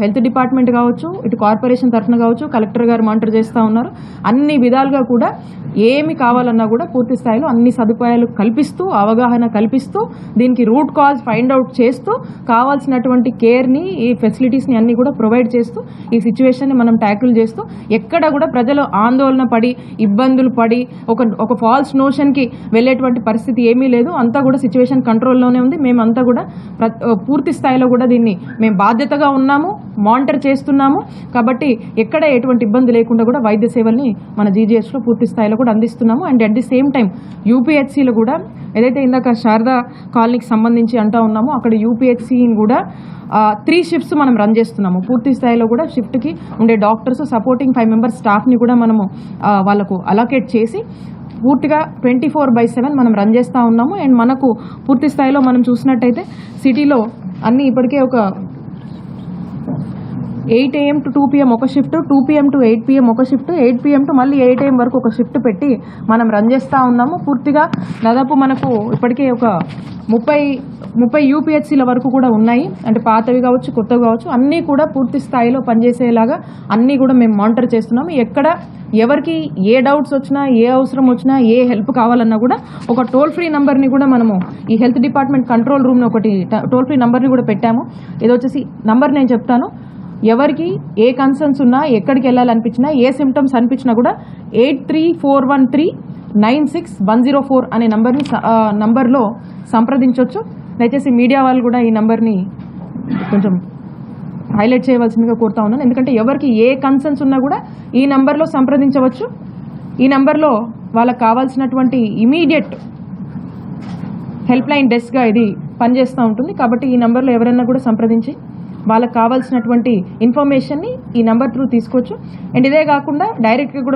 Health department కావచ్చు ఇటు corporation తరఫున కావచ్చు కలెక్టర్ గారు మానిటర్ చేస్తూ ఉన్నారు. అన్ని విధాలుగా కూడా ఏమి కావాలన్నా కూడా పూర్తి స్థాయిలో అన్ని సదుపాయాలు కల్పిస్తూ అవగాహన కల్పిస్తూ దీనికి రూట్ కాజ్ ఫైండ్ అవుట్ చేస్తూ కావాల్సినటువంటి కేర్ని ఈ ఫెసిలిటీస్ని అన్ని కూడా ప్రొవైడ్ చేస్తూ ఈ సిచ్యువేషన్ని మనం ట్యాకిల్ చేస్తూ ఎక్కడ కూడా ప్రజలు ఆందోళన పడి ఇబ్బందులు పడి ఒక ఒక ఫాల్స్ నోషన్కి వెళ్ళేటువంటి పరిస్థితి ఏమీ లేదు. అంతా కూడా సిచ్యువేషన్ కంట్రోల్లోనే ఉంది. మేమంతా కూడా ప్ర- పూర్తి స్థాయిలో కూడా దీన్ని మేము బాధ్యతగా ఉన్నాము. మానిటర్ చేస్తున్నాము. కాబట్టి ఎక్కడ ఎటువంటి ఇబ్బంది లేకుండా కూడా వైద్య సేవల్ని మన జీజీహెచ్లో పూర్తి స్థాయిలో కూడా అందిస్తున్నాము. And at the same time యూపీహెచ్సిలో కూడా ఏదైతే ఇందాక శారదా కాలనీకి సంబంధించి అంటా ఉన్నామో అక్కడ యూపీహెచ్సిని కూడా త్రీ షిఫ్ట్స్ మనం రన్ చేస్తున్నాము. పూర్తి స్థాయిలో కూడా షిఫ్ట్కి ఉండే డాక్టర్స్ సపోర్టింగ్ ఫైవ్ మెంబర్స్ స్టాఫ్ని కూడా మనము వాళ్ళకు అలొకేట్ చేసి పూర్తిగా ట్వంటీ ఫోర్ బై సెవెన్ మనం రన్ చేస్తూ ఉన్నాము. అండ్ మనకు పూర్తి స్థాయిలో మనం చూసినట్టయితే సిటీలో అన్నీ ఇప్పటికే ఒక eight AM to two PM ఒక shift two PM to eight PM ఒక షిఫ్ట్ ఎయిట్ పిఎం టు మళ్ళీ ఎయిట్ ఏఎం వరకు ఒక షిఫ్ట్ పెట్టి మనం రన్ చేస్తూ ఉన్నాము. పూర్తిగా దాదాపు మనకు ఇప్పటికే ఒక ముప్పై ముప్పై యూపీహెచ్సీల వరకు కూడా ఉన్నాయి. అంటే పాతవి కావచ్చు కొత్తవి కావచ్చు అన్నీ కూడా పూర్తి స్థాయిలో పనిచేసేలాగా అన్నీ కూడా మేము మానిటర్ చేస్తున్నాము. ఎక్కడ ఎవరికి ఏ డౌట్స్ వచ్చినా ఏ అవసరం వచ్చినా ఏ హెల్ప్ కావాలన్నా కూడా ఒక టోల్ ఫ్రీ నెంబర్ని కూడా మనము ఈ హెల్త్ డిపార్ట్మెంట్ కంట్రోల్ రూమ్ని ఒకటి టోల్ ఫ్రీ నెంబర్ని కూడా పెట్టాము. ఇది వచ్చేసి నంబర్ నేను చెప్తాను. ఎవరికి ఏ కన్సర్న్స్ ఉన్నా ఎక్కడికి వెళ్ళాలనిపించినా ఏ సిమ్టమ్స్ అనిపించినా కూడా eight three four one three nine six one zero four అనే నంబర్ని నంబర్లో సంప్రదించవచ్చు దయచేసి మీడియా వాళ్ళు కూడా ఈ నంబర్ని కొంచెం హైలైట్ చేయవలసిందిగా కోరుతా ఉన్నాను. ఎందుకంటే ఎవరికి ఏ కన్సర్న్స్ ఉన్నా కూడా ఈ నంబర్లో సంప్రదించవచ్చు. ఈ నంబర్లో వాళ్ళకి కావాల్సినటువంటి ఇమీడియట్ హెల్ప్ లైన్ డెస్క్గా ఇది పనిచేస్తూ ఉంటుంది. కాబట్టి ఈ నెంబర్లో ఎవరైనా కూడా సంప్రదించి వాళ్ళకి కావాల్సినటువంటి ఇన్ఫర్మేషన్ని ఈ నెంబర్ త్రూ తీసుకోవచ్చు. అండ్ ఇదే కాకుండా డైరెక్ట్గా కూడా